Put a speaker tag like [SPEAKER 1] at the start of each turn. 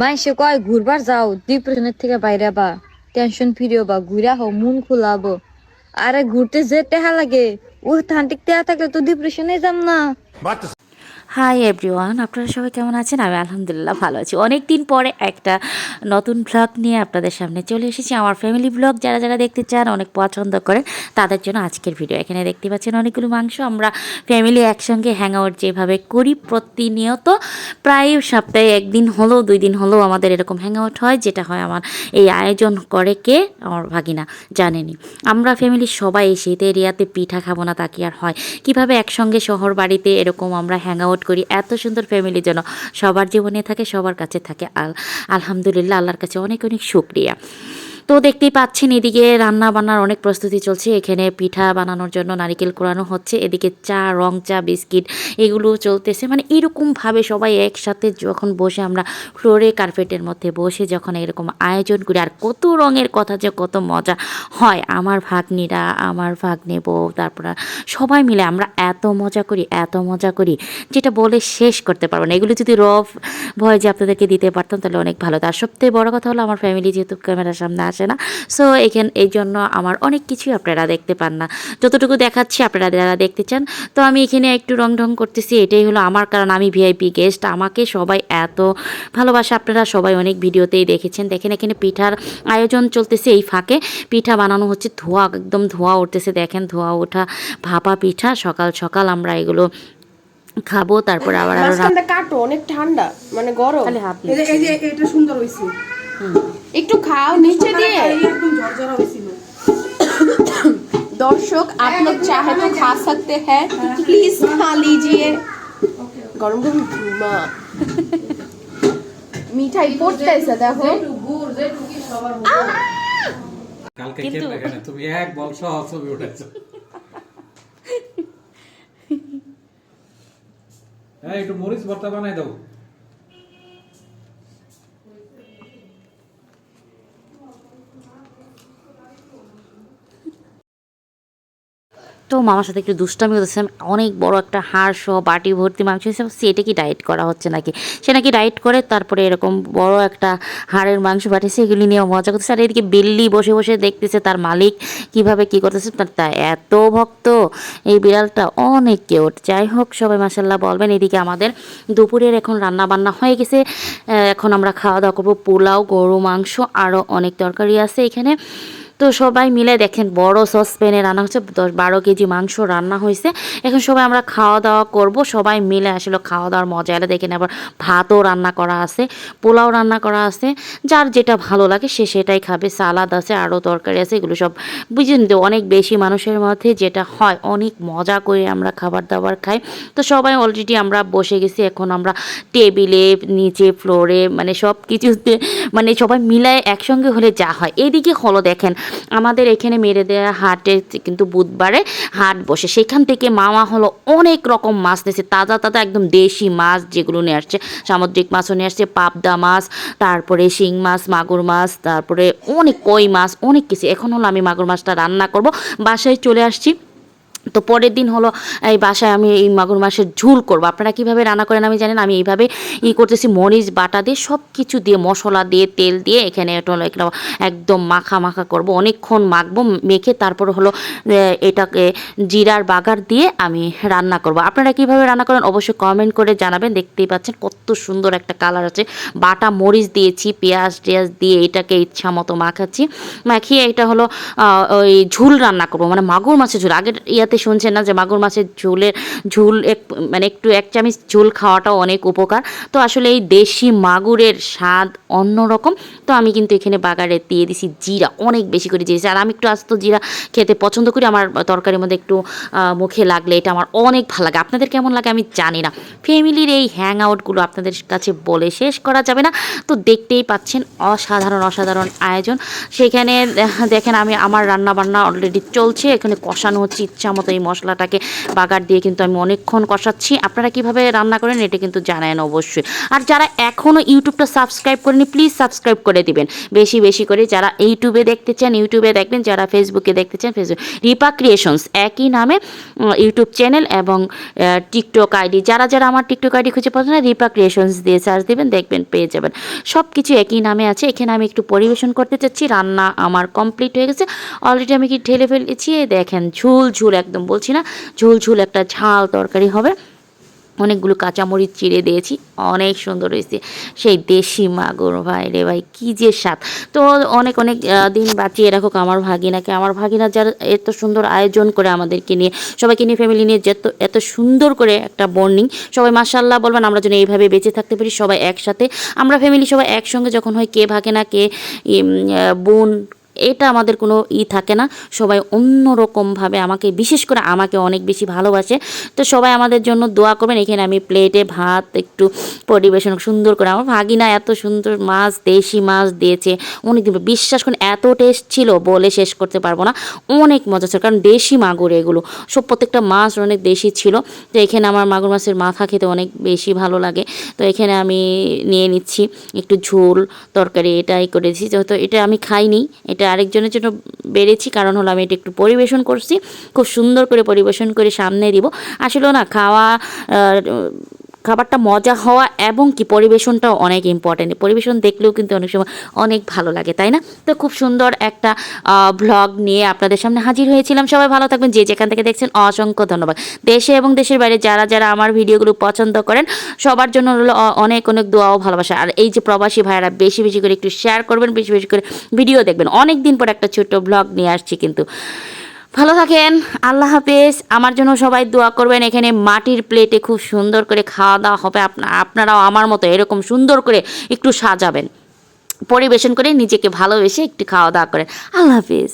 [SPEAKER 1] মাইসে কয়, ঘুরবার যাও ডিপ্রেশনের থেকে বাইরে বা টেনশন ফিরিও বা, ঘুরা হো মন খুলাবো। আরে ঘুরতে যে টেহা লাগে ও থানটিক টেহা থাকলে তো ডিপ্রেশনে যাম না।
[SPEAKER 2] হাই এভরিওয়ান আপনারা সবাই কেমন আছেন? আমি আলহামদুলিল্লাহ ভালো আছি। অনেক দিন পরে একটা নতুন ব্লগ নিয়ে আপনাদের সামনে চলে এসেছি। আমার ফ্যামিলি ব্লগ যারা যারা দেখতে চান, অনেক পছন্দ করেন তাদের জন্য আজকের ভিডিও এখানে দেখতে পাচ্ছেন অনেকগুলো মাংস। আমরা ফ্যামিলি একসঙ্গে হ্যাং আউট যেভাবে করি প্রতিনিয়ত, প্রায় সপ্তাহে একদিন হলেও, দুই দিন হলেও আমাদের এরকম হ্যাং আউট হয়, যেটা হয় আমার এই আয়োজন করে কে? আমার ভাগিনা জানেনি। আমরা ফ্যামিলির সবাই শীত এরিয়াতে পিঠা খাব না, তা কি আর হয়? কীভাবে একসঙ্গে শহর বাড়িতে এরকম আমরা হ্যাং আউট করি। এত সুন্দর ফ্যামিলি যেন সবার জীবনে থাকে, সবার কাছে থাকে। আল, আলহামদুলিল্লাহ, আল্লাহর কাছে অনেক অনেক শুক্রিয়া। তো দেখতেই পাচ্ছেন, এদিকে রান্না বান্নার অনেক প্রস্তুতি চলছে। এখানে পিঠা বানানোর জন্য নারিকেল কোরানো হচ্ছে। এদিকে চা, রং চা, বিস্কিট এগুলো চলতেছে। মানে এরকমভাবে সবাই একসাথে যখন বসে আমরা ফ্লোরে কার্পেটের মধ্যে বসে যখন এরকম আয়োজন করি, আর কত রঙের কথা যে কত মজা হয়। আমার ভাগ্নিরা, আমার ভাগ্নে বউ, তারপর সবাই মিলে আমরা এত মজা করি, এত মজা করি, যেটা বলে শেষ করতে পারব না। এগুলো যদি রফ ভয় যে আপনাদেরকে দিতে পারতাম, তাহলে অনেক ভালো। তার সবথেকে বড় কথা হলো, আমার ফ্যামিলি যেহেতু ক্যামেরার সামনে আসে না। সো এখান এই জন্য আমার অনেক কিছুই আপনারা দেখতে পান না। যতটুকু দেখাচ্ছি আপনারা যারা দেখতে চান তো আমি এখানে একটু রং ঢং করতেছি। এটাই হলো আমার কারণ আমি ভিআইপি গেস্ট আমাকে সবাই এত ভালোবাসা। আপনারা সবাই অনেক ভিডিওতেই দেখেছেন। দেখেন এখানে পিঠার আয়োজন চলতেছে এই ফাঁকে। পিঠা বানানো হচ্ছে ধোয়া একদম ধোয়া উঠতেছে। দেখেন ধোয়া ওঠা ভাপা পিঠা। সকাল সকাল আমরা এগুলো খাব। তারপর আবার
[SPEAKER 3] আরও কাটো অনেক ঠান্ডা মানে গরম।
[SPEAKER 4] এই যে এটা সুন্দর হয়েছে
[SPEAKER 3] একটু খাও নিচে দিয়ে
[SPEAKER 4] একদম ঝরঝরা হয়েছিল
[SPEAKER 3] दर्शक आप लोग चाहे तो खा सकते हैं प्लीज खा लीजिए গরম গরম ধুমা মিঠাই পড়তেছে দেখো
[SPEAKER 5] কালকে খেতে এখানে তুমি এক বল সহ ছবি উঠেছো এই একটু মরিচ ভর্তা বানাই দাও
[SPEAKER 2] তো মামার সাথে একটু দুষ্টামি করতেছিলাম অনেক বড় একটা হাড় সহ বাটি ভর্তি মাংস হিসেবে সেটা কি ডায়েট করা হচ্ছে নাকি? সে নাকি ডায়েট করে, তারপরে এরকম বড় একটা হাড়ের মাংস বাটিছে এগুলি নিয়ে মজা করতেছে। আর এদিকে বিল্লি বসে বসে দেখতেছে তার মালিক কীভাবে কি করতেছে। তার তা এত ভক্ত, এই বিড়ালটা অনেক কেউট যাই হোক, সবাই মাসাল্লাহ বলবেন, এদিকে আমাদের দুপুরের এখন রান্না বান্না হয়ে গেছে। এখন আমরা খাওয়া দাওয়া করব পোলাও, গরু মাংস আরও অনেক তরকারি আছে এখানে। তো সবাই মিলে দেখেন বড় সসপ্যানে রান্না হচ্ছে, দশ বারো কেজি মাংস রান্না হয়েছে। এখন সবাই আমরা খাওয়া দাওয়া করব, সবাই মিলে আসলে খাওয়া দাওয়ার মজা। এলে দেখেন আবার ভাতও রান্না করা আছে, পোলাও রান্না করা আছে, যার যেটা ভালো লাগে সে সেটাই খাবে। সালাদ আছে, আরও তরকারি আছে, এগুলো সব বুঝলেন তো, অনেক বেশি মানুষের মধ্যে যেটা হয়, অনেক মজা করে আমরা খাবার দাবার খাই। তো সবাই অলরেডি আমরা বসে গেছি, এখন আমরা টেবিলে নিচে ফ্লোরে মানে সব কিছুতে মানে সবাই মিলায় একসঙ্গে হলে যা হয়। এদিকে হলো দেখেন আমাদের এখানে মেরে দেওয়া হাটে কিন্তু বুধবারে হাট বসে। সেখান থেকে মামা হলো অনেক রকম মাছ নিয়েছে। তাজা তাজা একদম দেশি মাছ যেগুলো নিয়ে আসছে। সামুদ্রিক মাছও নিয়ে আসছে, পাবদা মাছ, তারপরে শিং মাছ, মাগুর মাছ, তারপরে অনেক কই মাছ, অনেক কিছু। এখন হলো আমি মাগুর মাছটা রান্না করব। বাসায় চলে আসছি। তো পরের দিন হলো, এই বাসায় আমি এই মাগুর মাছের ঝুল করব। আপনারা কীভাবে রান্না করেন আমি জানেন আমি এইভাবে ই করতেছি, মরিচ, বাটা দিয়ে সব কিছু দিয়ে, মশলা দিয়ে, তেল দিয়ে এখানে এটা একটা একদম মাখা মাখা করব। অনেকক্ষণ মাখবো, মেখে তারপর হলো এটাকে জিরার বাগার দিয়ে আমি রান্না করব। আপনারা কীভাবে রান্না করেন অবশ্যই কমেন্ট করে জানাবেন। দেখতেই পাচ্ছেন কত সুন্দর একটা কালার আছে। বাটা, মরিচ দিয়েছি, পেঁয়াজ টেয়াজ দিয়ে এটাকে ইচ্ছা মতো মাখাচ্ছি। মাখিয়ে এটা হলো ওই ঝুল রান্না করব মানে মাগুর মাছের ঝুল। আগের ইয়াতে শুনছেন না যে মাগুর মাছের ঝোলের ঝোল এক মানে একটু এক চামচ ঝোল খাওয়াটাও অনেক উপকার। তো আসলে এই দেশি মাগুরের স্বাদ অন্যরকম। তো আমি কিন্তু এখানে বাগারে দিয়ে দিছি জিরা, অনেক বেশি করে দিয়েছি আর আমি একটু আস্ত জিরা খেতে পছন্দ করি। আমার তরকারির মধ্যে একটু মুখে লাগলে এটা আমার অনেক ভালো লাগে। আপনাদের কেমন লাগে আমি জানি না। ফ্যামিলির এই হ্যাং আউটগুলো আপনাদের কাছে বলে শেষ করা যাবে না। তো দেখতেই পাচ্ছেন অসাধারণ অসাধারণ আয়োজন। সেখানে, দেখেন আমি, আমার রান্না বান্না অলরেডি চলছে। এখানে কষানো হচ্ছে ইচ্ছা মতো এই মশলাটাকে বাগার দিয়ে কিন্তু আমি অনেকক্ষণ কষাচ্ছি। আপনারা কীভাবে রান্না করেন এটা কিন্তু জানায়েন অবশ্যই। আর যারা এখনও ইউটিউবটা সাবস্ক্রাইব করেনি প্লিজ সাবস্ক্রাইব করে দিবেন। বেশি বেশি করে যারা ইউটিউবে দেখতে চান, ইউটিউবে দেখবেন, যারা ফেসবুকে দেখতে চান, ফেসবুক রিপা ক্রিয়েশনস একই নামে ইউটিউব চ্যানেল এবং টিকটক আইডি। যারা যারা আমার টিকটক আইডি খুঁজে পাচ্ছেন না, রিপা ক্রিয়েশনস দিয়ে সার্চ দেবেন, দেখবেন, পেয়ে যাবেন। সব কিছু একই নামে আছে। এখানে আমি একটু পরিবেশন করতে চাচ্ছি। রান্না আমার কমপ্লিট হয়ে গেছে। অলরেডি আমি কি ঢেলে ফেলেছি? দেখেন ঝুল ঝুল একদম বলছি না ঝুল ঝুল একটা ঝাল তরকারি হবে। অনেকগুলো কাঁচামরিচ চিড়ে দিয়েছি, অনেক সুন্দর হয়েছে। সেই দেশি মাগুর, ভাই রে ভাই, কী যে স্বাদ। তো অনেক অনেক দিন বাঁচিয়ে রাখুক আমার ভাগিনাকে। আমার ভাগিনা যারা এত সুন্দর আয়োজন করে আমাদেরকে নিয়ে, সবাইকে নিয়ে ফ্যামিলি নিয়ে যেত এত সুন্দর করে একটা বর্নিং সবাই মাসাল্লাহ বলবেন, আমরা যেন এইভাবে বেঁচে থাকতে পারি সবাই একসাথে। আমরা ফ্যামিলি সবাই একসঙ্গে যখন হয়, কে ভাগে না কে বোন এটা আমাদের কোনো ই থাকে না। সবাই অন্যরকমভাবে আমাকে, বিশেষ করে আমাকে অনেক বেশি ভালোবাসে। তো সবাই আমাদের জন্য দোয়া করবেন, এখানে আমি প্লেটে ভাত একটু পরিবেশন সুন্দর করে। আমার ভাগিনা এত সুন্দর মাছ, দেশি মাছ দিয়েছে। অনেক বিশ্বাস করুন, এত টেস্ট ছিল বলে শেষ করতে পারব না। অনেক মজা ছিল, কারণ দেশি মাগুর এগুলো। সব প্রত্যেকটা মাছ অনেক দেশি ছিল। তো এখানে আমার মাগুর মাছের মাথা খেতে অনেক বেশি ভালো লাগে। তো এখানে আমি নিয়ে নিচ্ছি একটু ঝোল, তরকারি, এটাই করেছি। যেহেতু এটা আমি খাইনি, এটা আরেকজনের জন্য বেড়েছি, কারণ হলো আমি এটা একটু পরিবেশন করছি। খুব সুন্দর করে পরিবেশন করে সামনে দিব। আসলে না, খাওয়া খাবারটা মজা হওয়া এবং কি পরিবেশনটাও অনেক ইম্পর্টেন্ট পরিবেশন দেখলেও কিন্তু অনেক সময় অনেক ভালো লাগে, তাই না? তো খুব সুন্দর একটা ভ্লগ নিয়ে আপনাদের সামনে হাজির হয়েছিলাম। সবাই ভালো থাকবেন, যে যেখান থেকে দেখছেন, অসংখ্য ধন্যবাদ। দেশে এবং দেশের বাইরে যারা যারা আমার ভিডিওগুলো পছন্দ করেন, সবার জন্য হলো অনেক অনেক দোয়া ও ভালোবাসা। আর এই যে প্রবাসী ভাইয়েরা, বেশি বেশি করে একটু শেয়ার করবেন, বেশি বেশি করে ভিডিও দেখবেন। অনেক দিন পর একটা ছোট্ট ভ্লগ নিয়ে আসছি কিন্তু। ভালো থাকেন, আল্লাহ হাফেজ। আমার জন্য সবাই দোয়া করবেন, এখানে মাটির প্লেটে খুব সুন্দর করে খাওয়া দাওয়া হবে। আপনা- আপনারাও আমার মতো এরকম সুন্দর করে একটু সাজাবেন, পরিবেশন করে নিজেকে ভালোবেসে একটু খাওয়া দাওয়া করেন। আল্লাহ হাফেজ।